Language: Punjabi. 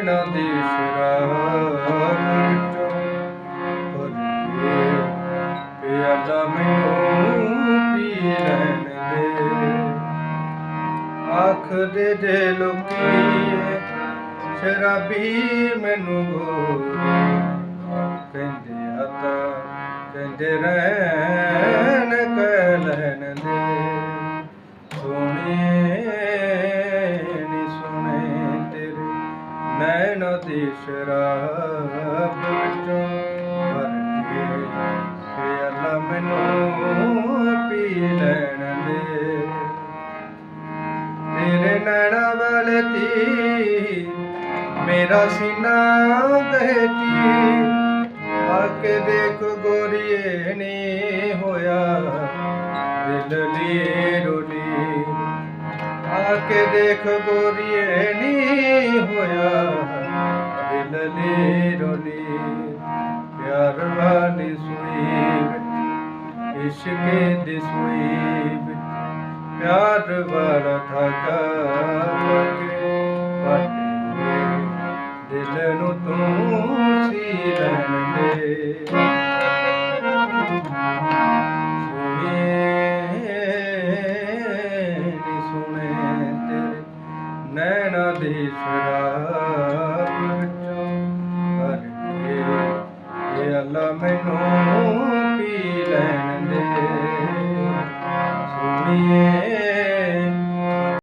ਰਹਿਣਾ ਦੇਸ ਰਾਮ ਵਿੱਚੋਂ ਪਰ ਕੇ ਪਿਆਲਾ ਮੈਨੂੰ ਪੀ ਲੈਣ ਦੇ? ਆਖਦੇ ਦੇ ਲੋਕੀ ਸ਼ਰਾਬੀ ਮੈਨੂੰ ਗੋਰੀ। ਕਹਿੰਦੇ ਆਤਾ ਕਹਿੰਦੇ ਰਹਿਣ ਕਹਿ ਲੈਣ। ਨੈਣ ਦੀ ਸ਼ਰਾਬ ਵਿੱਚੋਂ ਭਰ ਕੇ ਕਿ ਅੱਲਾ ਮੈਨੂੰ ਪੀ ਲੈਣ ਦੇ। ਤੇਰੇ ਨੈਣਾ ਵਾਲੇ ਤੀ ਮੇਰਾ ਸੀਨਾ ਦਹਤੀ ਆ ਕੇ ਦੇਖ ਗੋਰੀਏ ਨੀ ਹੋਇਆ, ਦਿਲ ਲਈ ਰੋਲੀ। ਆ ਕੇ ਦੇਖ ਗੋਰੀਏ ਨੀ ਹੋਇਆ ਵਿੱਚ ਇਸ਼ਕ ਦੀ ਸੂਈ ਵਿੱਚ ਪਿਆਰ ਵਾਲਾ ਠਾਕਾ ਪਕੇ ਪਾਟੇ ਹੋਏ ਦਿਲ ਨੂੰ ਤੂੰ ਸੀ ਲੈਣ ਦੇ ਸੁਣੇ ਨੀ ਸੁਣੇ ਤੇਰੇ ਨੈਣਾ ਦੀ ਸ਼ਰਾਬ ਵਿੱਚੋਂ